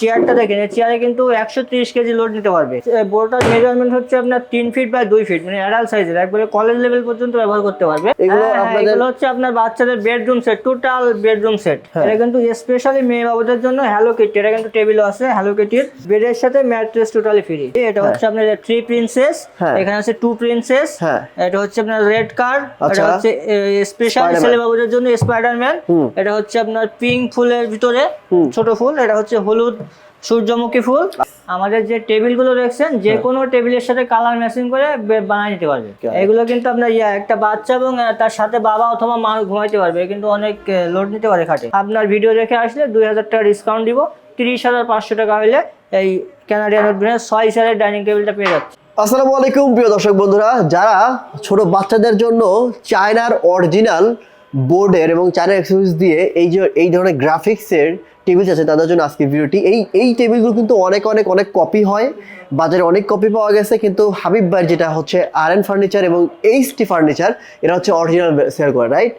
চেয়ারটা দেখেন এই চেয়ারে কিন্তু একশো তিরিশ কেজি লোড নিতে পারবে বোর্ডটার মেজারমেন্ট হচ্ছে আপনার তিন ফিট বাই দুই ফিট মানে অ্যাডাল্ট সাইজের একবারে কলেজ লেভেল পর্যন্ত ব্যবহার করতে পারবে এগুলো হ্যাঁ, হ্যাঁ, হচ্ছে আপনার বাচ্চাদের bedroom set total bedroom set. এটা কিন্তু স্পেশালি মেয়ে বাবুদের জন্য হ্যালো কিট এটা কিন্তু টেবিলও আছে হ্যালো কিটির বেডের সাথে ম্যাট্রেস টোটালি ফ্রি এটা হচ্ছে আপনার থ্রি প্রিন্সেস। এখানে আছে টু প্রিন্সেস। এটা হচ্ছে আপনার রেড কার এটা। হচ্ছে স্পেশাল। ছেলে বাবুদের জন্য স্পাইডারম্যান। এটা হচ্ছে আপনার পিঙ্ক ফুলের ভিতরে ছোট ফুল এটা হচ্ছে হলুদ সূর্যমুখী ফুল। আমাদের যে টেবিলগুলো দেখছেন যে হ্যাঁ। কোনো টেবিলের সাথে কালার ম্যাচিং করে বানিয়ে নিতে পারবে। এগুলো কিন্তু আপনার ইয়া একটা বাচ্চা এবং তার সাথে বাবা অথবা মা ঘুমাইতে পারবে। কিন্তু অনেক লোড নিতে পারে খাটে। আপনার ভিডিও দেখে আসলে দুই হাজার টাকা ডিসকাউন্ট দিব। তিরিশ হাজার পাঁচশো টাকা হলে এই ক্যানাডিয়ান উডবিনের ছয় সালের ডাইনিং টেবিলটা পেয়ে যাচ্ছে আসসালামু আলাইকুম প্রিয় দর্শক বন্ধুরা। যারা ছোট বাচ্চাদের জন্য চায়নার অরিজিনাল বোর্ডের এবং চায়না এক্সেসরিজ দিয়ে এই যে এই ধরনের গ্রাফিক্সের টেবিল আছে তাদের জন্য আজকে ভিডিওটি এই এই টেবিলগুলো কিন্তু অনেক অনেক অনেক কপি হয়। বাজারে অনেক কপি পাওয়া গেছে কিন্তু হাবিব ভাই যেটা হচ্ছে আর এন ফার্নিচার এবং এইচটি ফার্নিচার এটা হচ্ছে অরিজিনাল সেল করে রাইট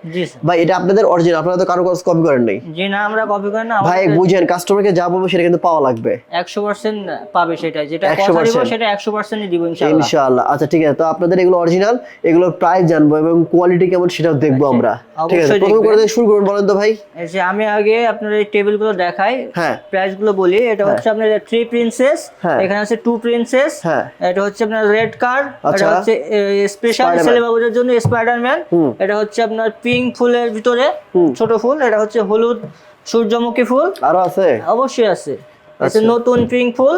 ভাই এটা আপনাদের অরিজিনাল আপনারা তো কারও কাছে কপি করেন নাই। জি না আমরা কপি করি না ভাই বুঝেন কাস্টমারকে যা বলব সেটা কিন্তু পাওয়া লাগবে। একশো পার্সেন্ট পাবে সেটাই যেটা 100% কথা দিব সেটা একশো পার্সেন্টই দিব ইনশাআল্লাহ। ইনশাআল্লাহ। আচ্ছা ঠিক আছে তো আপনাদের এগুলো অরিজিনাল এগুলোর প্রাইস জানব এবং কোয়ালিটি কেমন সেটাও দেখব আমরা। ঠিক আছে প্রথম করে শুরু করুন বলেন তো ভাই। এই যে আমি আগে আপনার এই টেবিলগুলো দেখাই হ্যাঁ। প্রাইসগুলো বলি। এটা হচ্ছে আপনার থ্রি প্রিন্সেস হ্যাঁ। এখানে আছে টু প্রিন্সেস হ্যাঁ। এটা হচ্ছে আপনার রেড কার। এটা হচ্ছে স্পেশাল ছেলে বাবুদের জন্য স্পাইডারম্যান। এটা হচ্ছে আপনার পিঙ্ক ফুলের ভিতরে ছোট ফুল এটা হচ্ছে হলুদ সূর্যমুখী ফুল। আরও আছে? অবশ্যই আছে। আচ্ছা। নতুন পিঙ্ক ফুল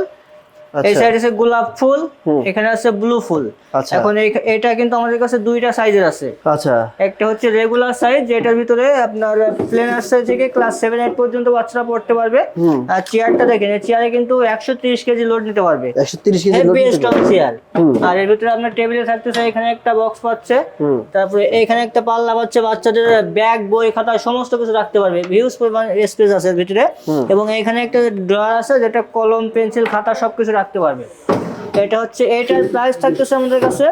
এই আচ্ছা। সাইডে আছে গোলাপ ফুল এখানে আছে ব্লু ফুল। আচ্ছা। এখন এটা কিন্তু আমাদের কাছে দুইটা সাইজের আছে। আচ্ছা। একটা হচ্ছে রেগুলার সাইজ যেটার ভিতরে আপনার প্লেনার সাইজ থেকে ক্লাস সেভেন এইট পর্যন্ত বাচ্চারা পড়তে পারবে। আর চেয়ারটা দেখেন এই চেয়ারে কিন্তু একশো তিরিশ কেজি লোড নিতে পারবে। একশো তিরিশ কেজি লোড স্ট্রং চেয়ার আর এর ভিতরে আপনার টেবিলে থাকতেছে এখানে একটা বক্স পাচ্ছে। তারপরে এখানে একটা পাল্লা পাচ্ছে বাচ্চাদের ব্যাগ বই খাতা সমস্ত কিছু রাখতে পারবে। হিউজ পরিমাণ স্পেস আছে এর ভিতরে। এবং এখানে একটা ড্রয়ার আছে যেটা কলম পেন্সিল খাতা সবকিছু রাখতে পারবে। এটা হচ্ছে এটার প্রাইস থাকতেছে আমাদের কাছে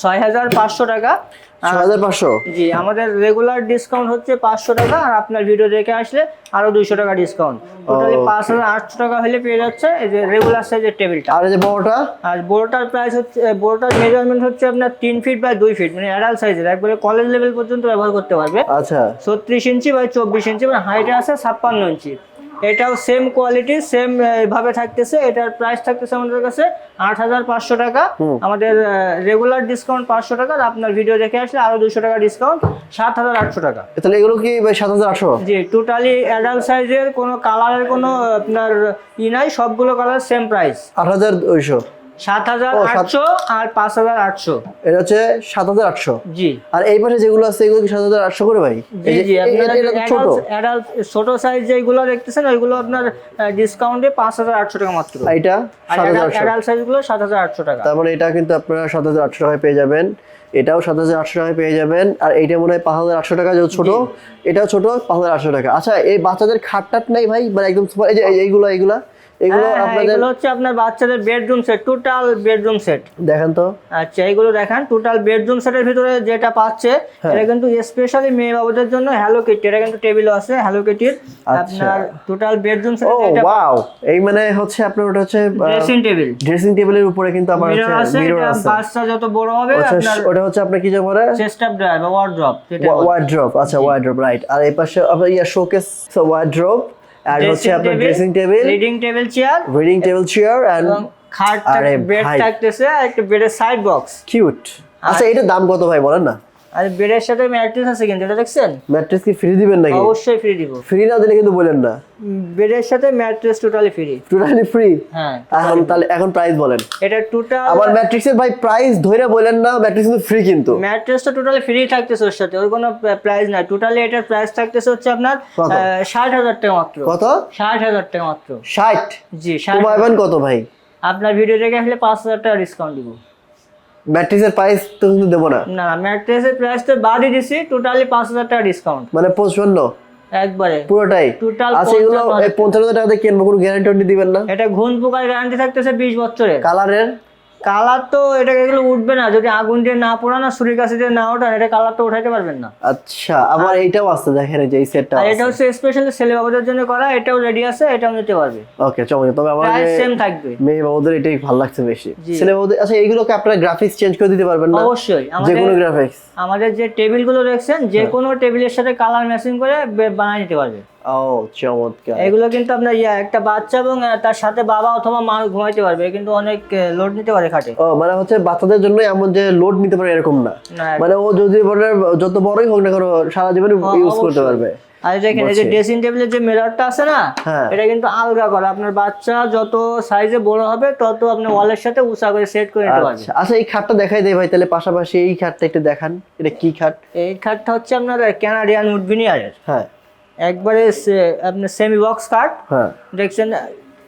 ছয় হাজার পাঁচশো টাকা। জি আমাদের রেগুলার ডিসকাউন্ট হচ্ছে পাঁচশো টাকা আর আপনার ভিডিও দেখে আসলে আরও দুইশো টাকা ডিসকাউন্ট টোটালি পাঁচ হাজার আটশো টাকা হলে পেয়ে যাচ্ছে এই যে রেগুলার সাইজের টেবিলটা আর যে বড়টা? আর বোর্ডটার প্রাইস হচ্ছে বোর্ডটার মেজারমেন্ট হচ্ছে আপনার তিন ফিট বাই দুই ফিট মানে অ্যাডাল্ট সাইজের একবারে কলেজ লেভেল পর্যন্ত ব্যবহার করতে পারবে। আচ্ছা। ছত্রিশ ইঞ্চি বাই চব্বিশ ইঞ্চি মানে হাইটে আছে ছাপ্পান্ন ইঞ্চি এটাও সেম কোয়ালিটি সেম ভাবে থাকতেছে। এটার প্রাইস থাকতেছে আমাদের কাছে আট হাজার পাঁচশো টাকা। আমাদের রেগুলার ডিসকাউন্ট পাঁচশো টাকা। আর আপনার ভিডিও দেখে আসলে আরও দুশো টাকা ডিসকাউন্ট সাত হাজার আটশো টাকা। তাহলে এগুলো কি সাত হাজার আটশো? জি টোটালি অ্যাডাল্ট সাইজের কোনো কালারের কোনো আপনার ই নাই সবগুলো কালার সেম প্রাইস আট হাজার দুইশো। সাত হাজার আটশো আর পাঁচ হাজার আটশো। এটা হচ্ছে সাত হাজার আটশো। জি। আর এই পাশে যেগুলো আছে এগুলো কি সাত হাজার আটশো করে ভাই? এই জি যে- জি এ- আপনার এটা- এটা তো ছোট। ছোট সাইজ যেগুলো দেখতেছেন ওইগুলো আপনার ডিসকাউন্টে পাঁচ হাজার আটশো টাকা মাত্র। এটা সাত হাজার অ্যাডাল্ট সাইজগুলো সাত হাজার আটশো টাকা। তার মানে এটা কিন্তু আপনারা সাত হাজার আটশো টাকায় পেয়ে যাবেন। এটাও সাত হাজার আটশো টাকায় পেয়ে যাবেন। আর এইটা মনে হয় পাঁচ হাজার আটশো টাকা যেহেতু ছোট এটাও ছোট পাঁচ হাজার আটশো টাকা। আচ্ছা এই বাচ্চাদের খাট টাট নাই ভাই? মানে একদম super- এই যে এইগুলো এইগুলো? এগুলো হ্যাঁ, হ্যাঁ, আপনাদের এগুলো হচ্ছে আপনার বাচ্চাদের bedroom set total bedroom set দেখেন তো। আচ্ছা এইগুলো দেখেন টোটাল বেডরুম সেটের ভিতরে যেটা পাচ্ছে হ্যাঁ। এটা কিন্তু স্পেশালি মেয়ে বাবুদের জন্য হ্যালো কিট এটা কিন্তু টেবিলও আছে হ্যালো কিটির আচ্ছা। আপনার টোটাল বেডরুম সেট এটা ওয়াও এই মানে হচ্ছে আপনার ওটা হচ্ছে ড্রেসিং টেবিল ড্রেসিং টেবিলের উপরে কিন্তু আবার হচ্ছে আছে মিরর আছে। বাচ্চা যত বড় হবে আপনার ওটা হচ্ছে আপনার কি যে বলে? Chest of drawer wardrobe. Wardrobe আচ্ছা ওয়ার্ড্রপ রাইট আর এই পাশে আপনার ইয়া শোকেস সো ওয়ার্ড্রপ আর হচ্ছে আপনার dressing table reading table chair reading table chair and খাট আরে বেড থাকতেছে আর একটা বেডের সাইড বক্স কিউট আচ্ছা এটার দাম কত ভাই বলেন না? আর বেডের সাথে ম্যাট্রেস আছে কিন্তু এটা দেখছেন? ম্যাট্রেস কি ফ্রি দিবেন নাকি? অবশ্যই ফ্রি দিব। ফ্রি না দিলে কিন্তু বলেন না। বেডের সাথে mattress totally free totally free হ্যাঁ। এখন তাহলে এখন প্রাইস বলেন। এটা টোটাল আবার ম্যাট্রিক্সের ভাই প্রাইস ধরে বলেন না ম্যাট্রিক্স কিন্তু ফ্রি কিন্তু। ম্যাট্রেসটা টোটালি ফ্রি থাকতেছে ওর সাথে ওর কোনো প্রাইস নাই। টোটালি এটার প্রাইস থাকতেছে হচ্ছে আপনার কত? ষাট হাজার টাকা মাত্র। কত? ষাট হাজার টাকা মাত্র। ষাট? জি ষাট কমাইবেন কত ভাই? আপনার ভিডিও দেখে আসলে পাঁচ হাজার টাকা ডিসকাউন্ট দিব। ম্যাট্রিক্সের প্রাইস তো কিন্তু দেবো না। না ম্যাট্রিসের প্রাইস তো বাদই দিছি টোটালি পাঁচ হাজার টাকা ডিসকাউন্ট মানে পঁচপান্ন একবারে। পুরোটাই। টোটাল আচ্ছা এগুলো পঞ্চান্ন হাজার দিয়ে কিনবো কোনো গ্যারান্টি দিবেন না? এটা ঘুণ পোকার গ্যারান্টি থাকতেছে বিশ বছরের। কালারের কালার তো এটা এগুলো উঠবে না। যদি আগুন দিয়ে না পোড়ান না ছুরির কাছে দিয়ে না ওঠান এটা কালার তো উঠাইতে পারবেন না। আচ্ছা আবার এইটাও আছে দেখেন এই যে এই সেটটা আর এটা হচ্ছে স্পেশালি ছেলে বাবুদের জন্য করা এটাও রেডি আছে এটাও নিতে পারবে। ওকে চমৎকার। তবে আমার সেম থাকবে। মেয়ে বাবুদের এটাই ভালো লাগছে বেশি। ছেলে বাবুদের আচ্ছা এইগুলোকে আপনারা গ্রাফিক্স চেঞ্জ করে দিতে পারবেন না? অবশ্যই। যে কোনো গ্রাফিক্স আমাদের যে টেবিলগুলো দেখছেন যে। কোনো টেবিলের সাথে কালার ম্যাচিং করে বানিয়ে নিতে পারবে। ও চমৎকার। এগুলো কিন্তু আপনার ইয়া একটা বাচ্চা এবং তার সাথে বাবা অথবা মা ঘুমাইতে পারবে কিন্তু অনেক লোড নিতে পারে খাটে। ও মানে হচ্ছে বাচ্চাদের জন্য এমন যে লোড নিতে পারে এরকম না। মানে ও যদি বলে যত বড়ই হোক না কেন সারা জীবন ইউজ করতে পারবে। আর দেখেন এই যে ড্রেসিং টেবিলের যে মিররটা আছে না হ্যাঁ। এটা কিন্তু আলগা করা। আপনার বাচ্চা যত সাইজে বড় হবে তত আপনি ওয়ালের সাথে উঁচা করে সেট করে নিতে পারবেন আচ্ছা আচ্ছা এই খাটটা দেখাই দেয় ভাই তাহলে পাশাপাশি এই খাটটা একটু দেখান এটা কি খাট? এই খাটটা হচ্ছে আপনার ক্যানাডিয়ান উড ভিনিয়ারের হ্যাঁ। একবারে আপনার সেমি বক্স কাট হ্যাঁ। দেখছেন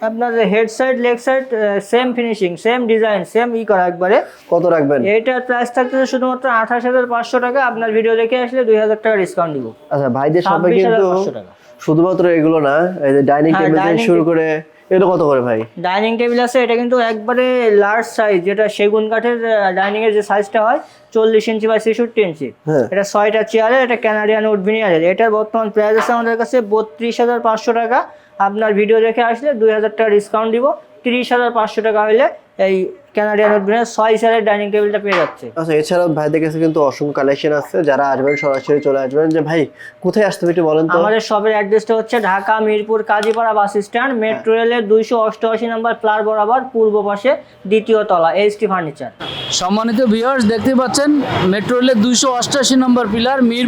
আপনার head side leg side same finishing same design same ই করা একবারে। কত রাখবেন? এটার প্রাইস থাকতেছে শুধুমাত্র আঠাশ হাজার পাঁচশো টাকা। আপনার ভিডিও দেখে আসলে দুই হাজার টাকা ডিসকাউন্ট দিব। আচ্ছা ভাইদের সবাই কিন্তু শুধুমাত্র এগুলো না এই যে ডাইনিং হ্যাঁ, টেবিল থেকে শুরু করে এটা কত করে ভাই? ডাইনিং টেবিল আছে এটা কিন্তু একবারে লার্জ সাইজ যেটা সেগুন কাঠের ডাইনিং এর যে সাইজটা হয় চল্লিশ ইঞ্চি বা ছেষট্টি ইঞ্চি হ্যাঁ। এটা ছয়টা চেয়ারের এটা ক্যানাডিয়ান উড ভিনিয়ারের এটার বর্তমান প্রাইস আছে আমাদের কাছে বত্রিশ হাজার পাঁচশো টাকা। আপনার ভিডিও দেখে আসলে দুই হাজার টাকা ডিসকাউন্ট দিব। তিরিশ হাজার পাঁচশো টাকা হলে এই ক্যানাডিয়ান উড ভিনিয়ার ছয় চেয়ারের ডাইনিং টেবিলটা পেয়ে যাচ্ছে। আচ্ছা এছাড়াও ভাইদের কাছে কিন্তু অসংখ্য কালেকশন আছে যারা আসবেন সরাসরি চলে আসবেন। যে ভাই কোথায় আসতে একটু বলেন তো। আমাদের শপের অ্যাড্রেসটা হচ্ছে Dhaka Mirpur Kazipara bus stand metro রেলের দুইশো অষ্টআশি নম্বর প্লার বরাবর পূর্ব পাশে দ্বিতীয় তলা এইচটি ফার্নিচার সম্মানিত ভিউয়ার্স দেখতে পাচ্ছেন মেট্রো রেলের দুইশো অষ্টাশি নম্বর পিলার মির